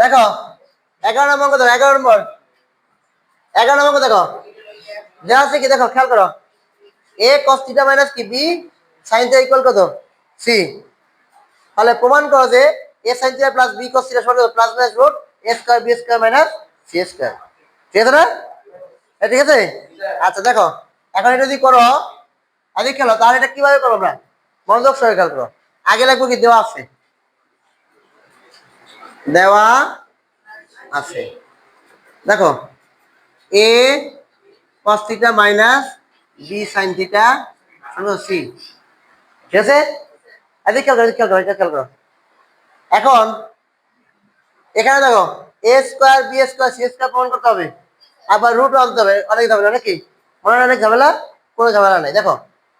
দেখো, এগারো নম্বর দেখো, এগারো নম্বর। এগারো নম্বর অঙ্ক দেখো। আছে কি? দেখো, খেয়াল করো। এ কস মাইনাস কি? বি সাইন থিটা ইকুয়াল কত? সি তাহলে প্রমাণ করো যে a sine theta plus b cos theta সমান plus minus root a square b square minus c square ঠিক আছে না? এ ঠিক আছে? আচ্ছা দেখো। এখন এটা যদি করো, আগে খেলো, তাহলে এটা কীভাবে করব আমরা? মনোযোগ খেয়াল করো। আগে লাগবে কি? দেওয়া আছে। দেওয়া আছে। দেখো a cos minus b sine theta c ঠিক আছে? এদিকে খেয়াল করো খেয়াল করো এটা খেয়াল করো। এখন, এখানে দেখো a square b square c square প্রমাণ করতে হবে। আবার রুট আনতে হবে, অনেক ঝামেলা, নাকি? মনে অনেক ঝামেলা, কোনো ঝামেলা নেই। দেখো,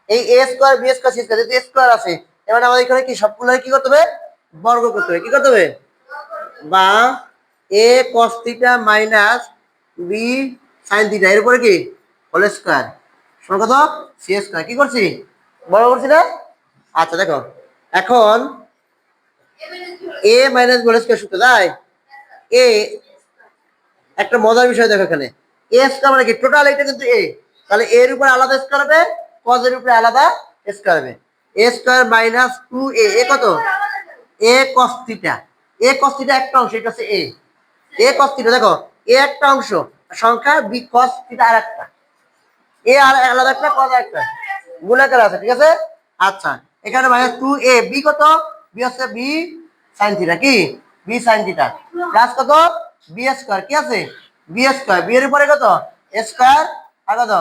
এই a square b square c square যেহেতু স্কোয়ার আছে, এবার আমাদের এখানে কি সবগুলো কি করতে হবে? বর্গ করতে হবে। কি করতে হবে? বা a cos theta minus b sine theta এর উপরে কি? হোল স্কোয়ার শোনো কত? সি স্কোয়ার কি করছি? বড় করছি না? আচ্ছা দেখো। এখন এ মাইনাস হোল স্কোয়ার সূত্র, তাই? এ একটা মজার বিষয় দেখো এখানে। এ স্কোয়ার মানে কি? টোটাল এটা কিন্তু এ তাহলে এর উপরে আলাদা স্কোয়ার হবে কজ এর উপরে আলাদা স্কোয়ার হবে। A square minus two a a কত? A cos theta A cos theta একটা অংশ, এটা হচ্ছে এ এ কস থিটা দেখো এ একটা অংশ, সংখ্যা বি কস থিটা আর একটা এ আর আলাদা একটা কস একটা গুণাকার আছে, ঠিক আছে? আচ্ছা এখানে মাইনাস টু এ বি কত? বি হচ্ছে বি সাইন থিটা কি? বি সাইন থিটা প্লাস কত? বি স্কোয়ার কি আছে? বি স্কোয়ার বি এর উপরে কত? স্কোয়ার আর কত?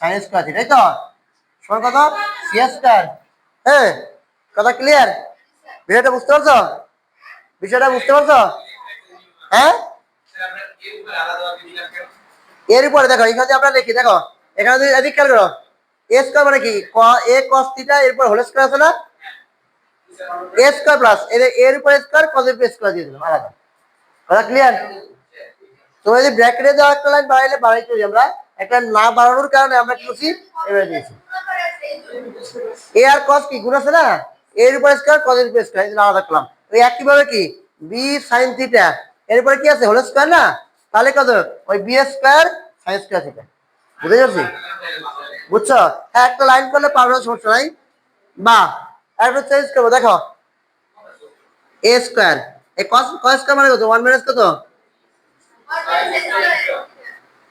সাইন স্কোয়ার থিটা তো? সমান কত? সি স্কোয়ার হ্যাঁ কথা ক্লিয়ার বিষয়টা বুঝতে পারছ? বিষয়টা বুঝতে পারছ? হ্যাঁ? এর উপরে দেখো, এখানে আমরা লিখি দেখো, এখানে যদি এদিক খেয়াল করো এ স্কোয়ার মানে কি? এ কস থিটা এরপর হোল স্কোয়ার আছে না? এ স্কোয়ার প্লাস এর এর উপর স্কোয়ার কস এর স্কোয়ার দিয়ে দিলাম, আলাদা। কথা ক্লিয়ার তুমি যদি ব্র্যাকেটে দেওয়া একটা লাইন বাড়াইলে, বাড়াইতে আমরা। একটা না বাড়ানোর কারণে আমরা কি করছি? এবারে দিয়েছি। এ আর কস কি? গুণ আছে না? এর উপর স্কোয়ার কস এর উপর স্কোয়ার আলাদা করলাম। ওই একইভাবে কি? বি সাইন থিটা এরপরে কি আছে? হোল স্কোয়ার না? তাহলে কত? ওই b square sine square theta বুঝতে পারছি? বুঝছ? হ্যাঁ একটা লাইন করলে পারবে সমস্যা নাই। বা, একটা চেঞ্জ করব, দেখো। এ স্কোয়ার এই কস কস স্কোয়ার মানে কত? ওয়ান মাইনাস কত?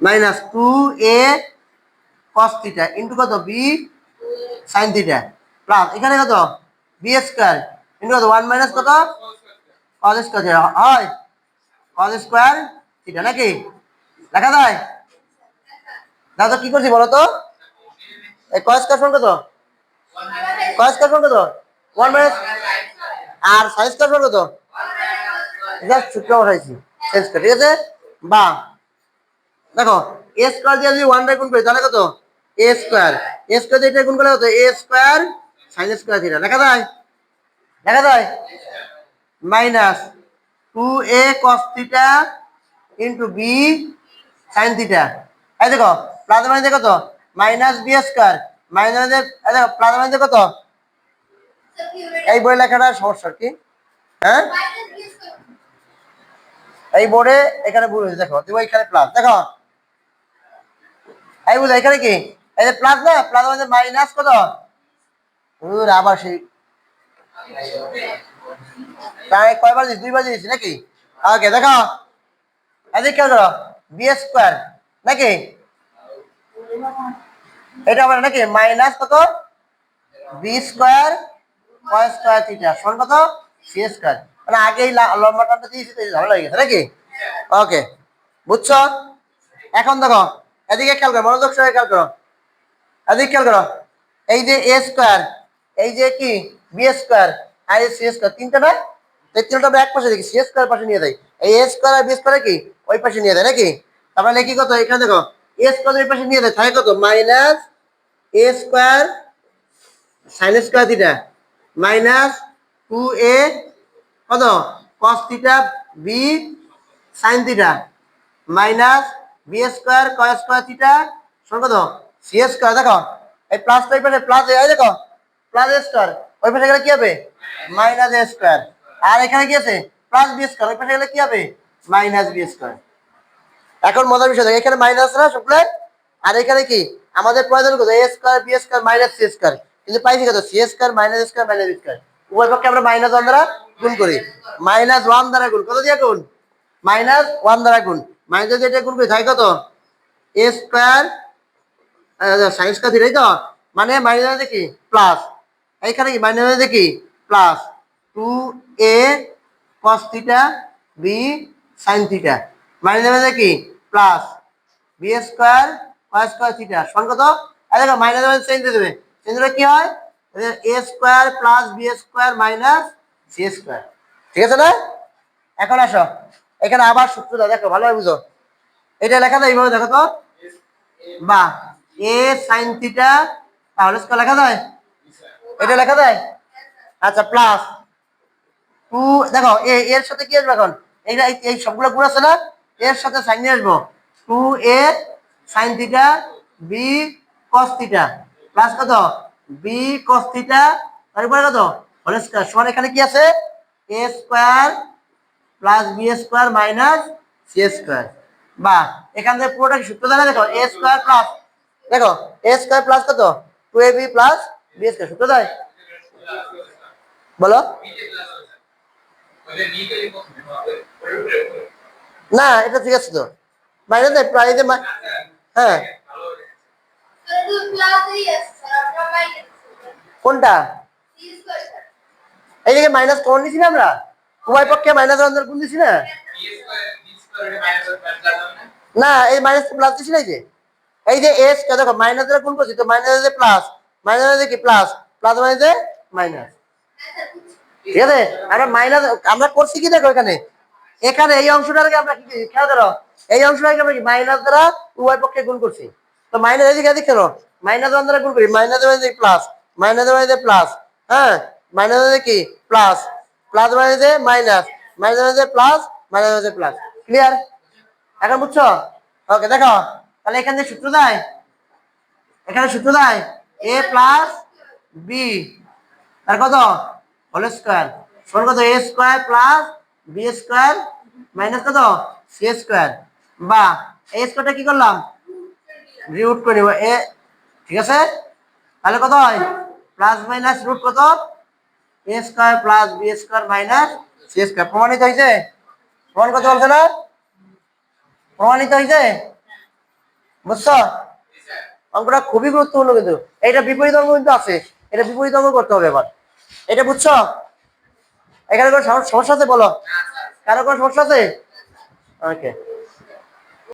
Minus two a cos theta into কত? বি সাইন থিটা প্লাস এখানে কত? বি স্কোয়ার ইন্টু কত ওয়ান মাইনাস কত? কস স্কোয়ার হয়। কস স্কোয়ার থিটা নাকি? লেখা যায়। দাদা কি করছি বলো তো? এই কস স্কোয়ার সমান কত? কস স্কোয়ার সমান কত? ওয়ান মাইনাস আর সাইন স্কোয়ার সমান কত? জাস্ট সূত্র বসাইছি চেঞ্জ করে ঠিক আছে? বা, দেখো এ স্কোয়ার দিয়ে যদি ওয়ান বাই গুণ করি, তাহলে কত? এ স্কোয়ার এ স্কোয়ার দিয়ে এটা গুণ করলে কত? A square sine square theta লেখা যায়? লেখা যায়? Minus two a cos theta into b sine theta এই দেখো প্লাস মাইনাস কত? মাইনাস বি স্কোয়ার মাইনাস দেখো প্লাস মাইনাস কত? এই বই লেখাটা সমস্যা কি? হ্যাঁ? এই বোর্ডে এখানে ভুল হয়েছে, দেখো তুমি এখানে প্লাস দেখো। এই বুঝো, এখানে কি? এই যে প্লাস না প্লাস মাইনাস কত? আবার সেই তাই কয়বার দিস? দুইবার দিয়েছি নাকি? ওকে দেখো। এদিকে খেয়াল করো বি স্কোয়ার নাকি? এটা আবার নাকি? মাইনাস কত? B square cos square theta সমান কত? সি স্কোয়ার মানে আগেই লা- লম্বাটা দিয়েছি ঝামেলা হয়ে গেছে, নাকি? ওকে বুঝছ? এখন দেখো, এদিকে খেয়াল করো, মনোযোগ সহকারে খেয়াল করো। এদিকে খেয়াল করো, এই যে এ স্কোয়ার এই যে কি? বি স্কোয়ার আর এই সি স্কোয়ার তিনটা না? এই তিনটা এক পাশে দেখি সি স্কোয়ার পাশে নিয়ে দেয় এই এ স্কোয়ার আর বি স্কোয়ার কি? ওই পাশে নিয়ে দেয় নাকি? তারপরে কি কত এখানে দেখো এ স্কোয়ার ওই পাশে নিয়ে দেয় তাহলে কত? Minus a square sine square theta minus two a কত? Cos theta b sine theta minus b square cos square theta শোন কত? সি স্কোয়ার দেখো। এই প্লাস ওই পাশে প্লাস এই দেখো। প্লাস স্কোয়ার ওই পাশে গেলে কি হবে? মাইনাস এ স্কোয়ার আর এখানে কি আছে? প্লাস বি স্কোয়ার ওই পাশে গেলে কি হবে? মাইনাস বি স্কোয়ার এখন মজার বিষয় দেখো, এখানে মাইনাস না শুক্লে আর এখানে কি? আমাদের প্রয়োজন কত? A square b square minus c square কিন্তু পাইছি কত? C square minus square minus square উভয় পক্ষে আমরা মাইনাস ওয়ান দ্বারা গুণ করি। মাইনাস ওয়ান দ্বারা গুণ। কত দিয়ে গুণ? মাইনাস ওয়ান দ্বারা গুণ। মাইনাস যদি এটা গুণ করি তাই কত? এ স্কোয়ার সাইন্স কা দিলেই তো? মানে মাইনাস কি? প্লাস এইখানে কি মাইনাস মানে কি? Plus two a cos b sine theta minus মানে কি? Plus b square cos square theta সমান কত? দেখো মাইনাস মানে চেঞ্জ দিয়ে দেবে। চেঞ্জ দিলে কি হয়? A square plus b square minus c square ঠিক আছে না? এখন আসো। এখানে আবার সূত্রটা দেখো, ভালোভাবে বুঝো। এটা লেখা যায় এইভাবে, দেখো তো। বা এ সাইন থিটা তাহলে স্কোয়ার লেখা যায়? এটা লেখা যায় আচ্ছা প্লাস টু দেখো এর সাথে কি আসবে এখন? এইটা এই- সবগুলো গুণ আছে না? এর সাথে সাইন নিয়ে আসব। Two a sine theta b cos theta plus কত? বি কস থিটা তারপরে কত? হোল স্কোয়ার সমান এখানে কি আছে? A square plus b square minus c square বা, এখান থেকে পুরোটা সূত্র জানা দেখো এ স্কোয়ার প্লাস দেখো এ স্কোয়ার প্লাস কত? Two a b plus b square সূত্র দেয় বলো। না, এটা ঠিক আছে তো। মাইনাস দেয় প্রায় যে হ্যাঁ। কোনটা? এই যে মাইনাস কোন নিছি না আমরা? উভয় পক্ষে মাইনাস ওয়ান গুণ দিছি না? না, এই মাইনাস প্লাস দিছি না এই যে। এই যে এস দেখো মাইনাস গুণ করছি, তো মাইনাস প্লাস মাইনাস মানে কি? প্লাস প্লাস মানে মাইনাস ঠিক আছে? আমরা মাইনাস আমরা করছি কি দেখো এখানে? এখানে এই অংশটাকে আমরা কি খেয়াল করো। এই অংশটাকে আমরা কি? মাইনাস দ্বারা উভয় পক্ষে গুণ করছি। তো মাইনাস এদিকে এদিকে কেন মাইনাস ওয়ান দ্বারা গুণ করি। মাইনাস মানে প্লাস মাইনাস মানে প্লাস হ্যাঁ? মাইনাস মানে কি? প্লাস প্লাস মানে মাইনাস মাইনাস মানে প্লাস মাইনাস মানে প্লাস ক্লিয়ার এখন বুঝছ? ওকে দেখো। তাহলে এখানে সূত্র দেয়। এখানে সূত্র দেয়। এ প্লাস বি তার কত? হোল স্কোয়ার সমান কত? A square plus b square minus কত? সি স্কোয়ার বা এই স্কোয়ারটা কি করলাম? রুট করে নিব। এ ঠিক আছে? তাহলে কত হয়? প্লাস মাইনাস রুট কত? A square plus b square minus c square প্রমাণিত হয়েছে প্রমাণ করতে বলছে না? প্রমাণিত হয়েছে বুঝছ? অঙ্কটা খুবই গুরুত্বপূর্ণ কিন্তু এটা বিপরীত অঙ্গ কিন্তু আছে এটা বিপরীত অঙ্গ করতে হবে আবার এটা বুঝছ? এখানে কোনো সম- সমস্যা আছে বলো? কারও কোনো সমস্যা আছে? ওকে